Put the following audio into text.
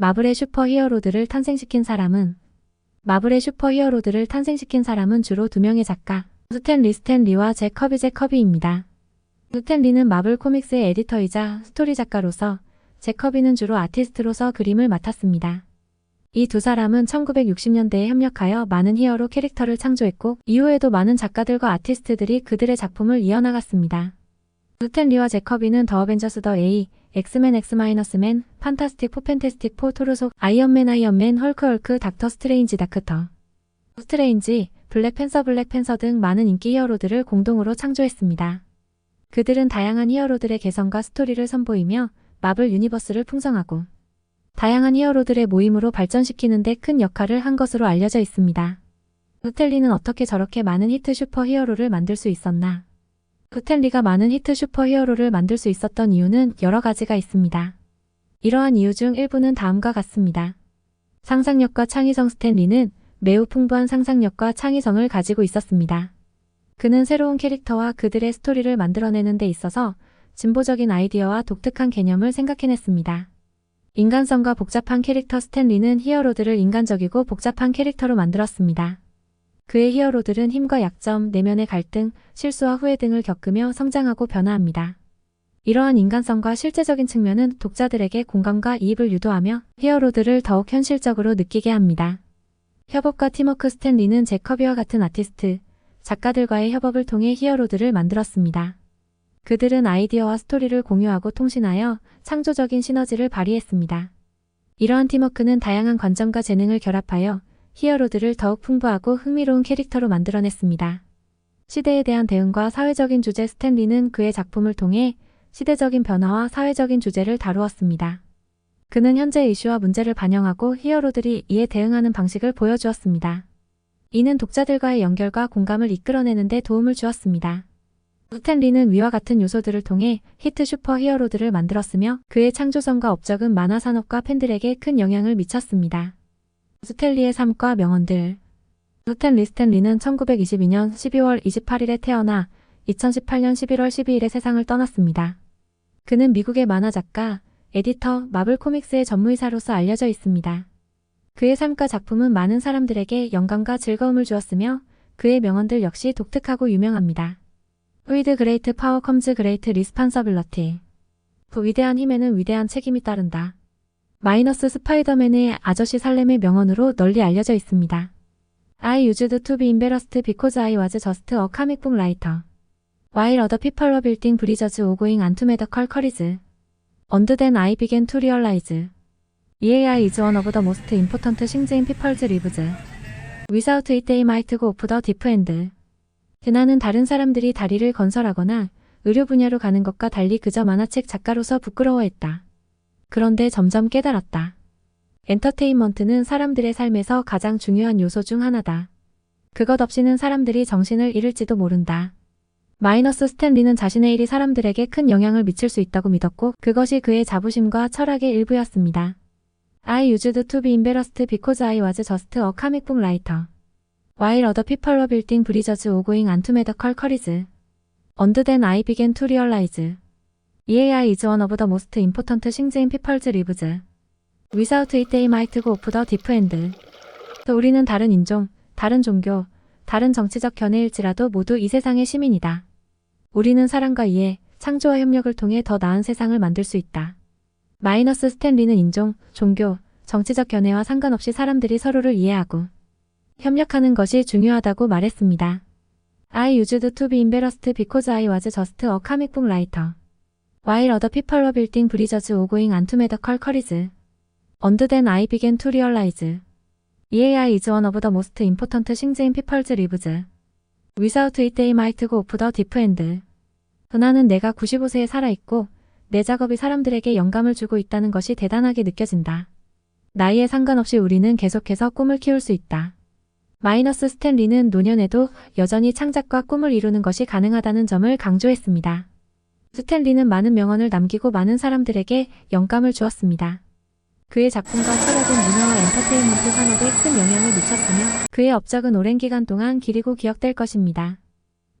마블의 슈퍼 히어로들을 탄생시킨 사람은 마블의 슈퍼 히어로들을 탄생시킨 사람은 주로 두 명의 작가 스탠 리 스탠 리와 잭 커비 잭 커비입니다. 스탠 리는 마블 코믹스의 에디터이자 스토리 작가로서 잭 커비는 주로 아티스트로서 그림을 맡았습니다. 이 두 사람은 1960년대에 협력하여 많은 히어로 캐릭터를 창조했고 이후에도 많은 작가들과 아티스트들이 그들의 작품을 이어나갔습니다. 스탠 리와 제커비는 더 어벤져스 더 A, 엑스맨 엑스마이너스맨, 판타스틱 포 팬테스틱 포 토르속, 아이언맨 아이언맨, 헐크 헐크, 닥터 스트레인지 다크터, 스트레인지, 블랙 팬서 블랙 팬서 등 많은 인기 히어로들을 공동으로 창조했습니다. 그들은 다양한 히어로들의 개성과 스토리를 선보이며 마블 유니버스를 풍성하고 다양한 히어로들의 모임으로 발전시키는 데 큰 역할을 한 것으로 알려져 있습니다. 스텔리는 어떻게 저렇게 많은 히트 슈퍼 히어로를 만들 수 있었나? 스텔리가 많은 히트 슈퍼 히어로를 만들 수 있었던 이유는 여러 가지가 있습니다. 이러한 이유 중 일부는 다음과 같습니다. 상상력과 창의성 스탠리는 매우 풍부한 상상력과 창의성을 가지고 있었습니다. 그는 새로운 캐릭터와 그들의 스토리를 만들어내는 데 있어서 진보적인 아이디어와 독특한 개념을 생각해냈습니다. 인간성과 복잡한 캐릭터 스탠리는 히어로들을 인간적이고 복잡한 캐릭터로 만들었습니다. 그의 히어로들은 힘과 약점, 내면의 갈등, 실수와 후회 등을 겪으며 성장하고 변화합니다. 이러한 인간성과 실제적인 측면은 독자들에게 공감과 이입을 유도하며 히어로들을 더욱 현실적으로 느끼게 합니다. 협업과 팀워크 스탠리는 제커비와 같은 아티스트, 작가들과의 협업을 통해 히어로들을 만들었습니다. 그들은 아이디어와 스토리를 공유하고 통신하여 창조적인 시너지를 발휘했습니다. 이러한 팀워크는 다양한 관점과 재능을 결합하여 히어로들을 더욱 풍부하고 흥미로운 캐릭터로 만들어냈습니다. 시대에 대한 대응과 사회적인 주제 스탠리는 그의 작품을 통해 시대적인 변화와 사회적인 주제를 다루었습니다. 그는 현재 이슈와 문제를 반영하고 히어로들이 이에 대응하는 방식을 보여주었습니다. 이는 독자들과의 연결과 공감을 이끌어내는 데 도움을 주었습니다. 스탠리는 위와 같은 요소들을 통해 히트 슈퍼 히어로들을 만들었으며 그의 창조성과 업적은 만화 산업과 팬들에게 큰 영향을 미쳤습니다. 스탠리의 삶과 명언들 스탠리 스탠리는 1922년 12월 28일에 태어나 2018년 11월 12일에 세상을 떠났습니다. 그는 미국의 만화 작가, 에디터, 마블 코믹스의 전무이사로서 알려져 있습니다. 그의 삶과 작품은 많은 사람들에게 영감과 즐거움을 주었으며 그의 명언들 역시 독특하고 유명합니다. With great power comes great responsibility. 그 위대한 힘에는 위대한 책임이 따른다. 마이너스 스파이더맨의 아저씨 살렘의 명언으로 널리 알려져 있습니다. I used to be embarrassed because I was just a comic book writer. While other people were building bridges or going on to medical college. And then I began to realize. EAI is one of the most important things in people's lives. Without it they might go off the deep end. 그나는 다른 사람들이 다리를 건설하거나 의료 분야로 가는 것과 달리 그저 만화책 작가로서 부끄러워했다. 그런데 점점 깨달았다. 엔터테인먼트는 사람들의 삶에서 가장 중요한 요소 중 하나다. 그것 없이는 사람들이 정신을 잃을지도 모른다. 마이너스 스탠리는 자신의 일이 사람들에게 큰 영향을 미칠 수 있다고 믿었고 그것이 그의 자부심과 철학의 일부였습니다. I used to be embarrassed because I was just a comic book writer. While other people were building bridges or going on to medical college. And then I began to realize. EAI is one of the most important things in people's lives. Without it they might go off the deep end. 또 우리는 다른 인종, 다른 종교, 다른 정치적 견해일지라도 모두 이 세상의 시민이다. 우리는 사랑과 이해, 창조와 협력을 통해 더 나은 세상을 만들 수 있다. 마이너스 스탠리는 인종, 종교, 정치적 견해와 상관없이 사람들이 서로를 이해하고 협력하는 것이 중요하다고 말했습니다. I used to be embarrassed because I was just a comic book writer. While other people were building bridges going on to medical college. And then I began to realize. EAI is one of the most important things in people's lives. Without it they might go off the deep end. 나는 내가 95세에 살아있고 내 작업이 사람들에게 영감을 주고 있다는 것이 대단하게 느껴진다. 나이에 상관없이 우리는 계속해서 꿈을 키울 수 있다. 마이너스 스탠리는 노년에도 여전히 창작과 꿈을 이루는 것이 가능하다는 점을 강조했습니다. 스탠리는 많은 명언을 남기고 많은 사람들에게 영감을 주었습니다. 그의 작품과 철학은 문화와 엔터테인먼트 산업에 큰 영향을 미쳤으며 그의 업적은 오랜 기간 동안 기리고 기억될 것입니다.